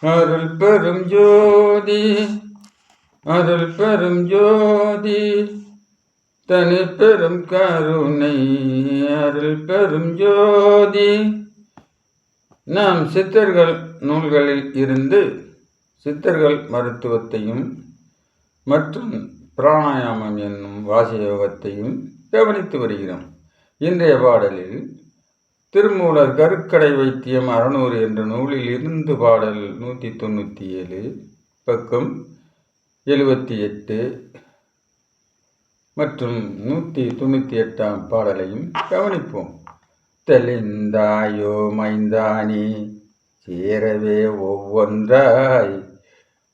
அருள் பெரும் ஜோதி அருள் பெரும் ஜோதி தனி பெரும் கருணை அருள் பெரும் ஜோதி. நாம் சித்தர்கள் நூல்களில் இருந்து சித்தர்கள் மருத்துவத்தையும் மற்றும் பிராணாயாமம் என்னும் வாசயோகத்தையும் கவனித்து வருகிறோம். இன்றைய பாடலில் திருமூலர் கருக்கடை வைத்தியம் அறநூறு என்ற நூலில் இருந்து பாடல் நூற்றி தொண்ணூற்றி ஏழு பக்கம் எழுபத்தி எட்டு மற்றும் நூற்றி தொண்ணூற்றி எட்டாம் பாடலையும் கவனிப்போம். தெளிந்தாயோ மைந்தானி சேரவே ஒவ்வொன்றாய்.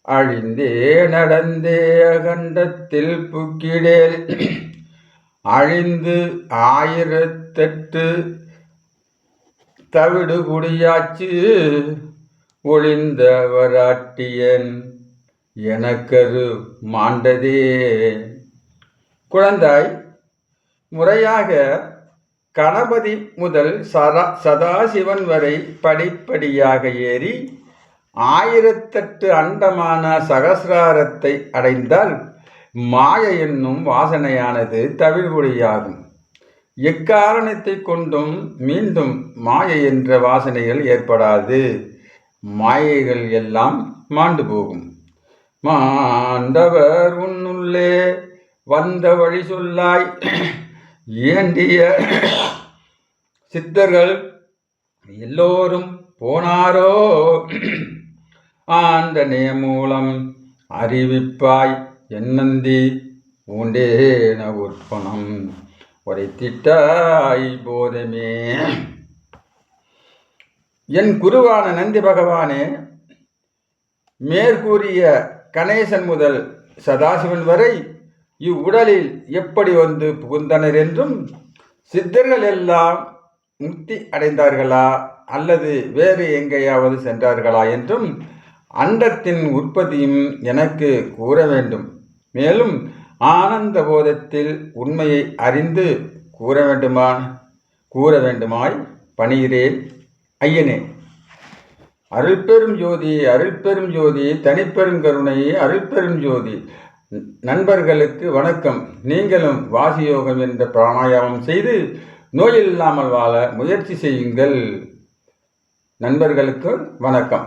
அழிந்தே நடந்தே அகண்டத்தில் புக்கிடேல். அழிந்து ஆயிரத்தெட்டு தவிடு குடியாச்சு. ஒளிந்தவராட்டியன் எனக்கரு மாண்டதே. குழந்தாய் முறையாக கணபதி முதல் சதா சதாசிவன் வரை படிப்படியாக ஏறி ஆயிரத்தெட்டு அண்டமான சகசிராரத்தை அடைந்தால் மாய என்னும் வாசனையானது தவிழ்பொழியாகும் எக்காரணத்தை கொண்டும் மீண்டும் மாயை என்ற வாசனைகள் ஏற்படாது. மாயைகள் எல்லாம் மாண்டு போகும். மாண்டவர் உன்னுள்ளே வந்த வழி சொல்லாய். ஏண்டிய சித்தர்கள் எல்லோரும் போனாரோ? ஆண்டனே மூலம் அறிவிப்பாய். என்னந்தி உண்டேன உற்பணம். உரைத்திட்டாய் போதமே. என் குருவான நந்தி பகவானே மேற்கூறிய கணேசன் முதல் சதாசிவன் வரை இவ்வுடலில் எப்படி வந்து புகுந்தனர் என்றும் சித்தர்கள் எல்லாம் முக்தி அடைந்தார்களா அல்லது வேறு எங்கேயாவது சென்றார்களா என்றும் அண்டத்தின் உற்பத்தியும் எனக்கு கூற வேண்டும். மேலும் ஆனந்த போதத்தில் உண்மையை அறிந்து கூற வேண்டுமா கூற வேண்டுமாய் பணிகிறேன். ஐயனே அருள்பெரும் ஜோதி அருள்பெரும் ஜோதி தனிப்பெரும் கருணை அருள்பெரும் ஜோதி நண்பர்களுக்கு வணக்கம். நீங்களும் வாசியோகம் என்ற பிராணாயாமம் செய்து நோய் இல்லாமல் வாழ முயற்சி செய்யுங்கள். நண்பர்களுக்கு வணக்கம்.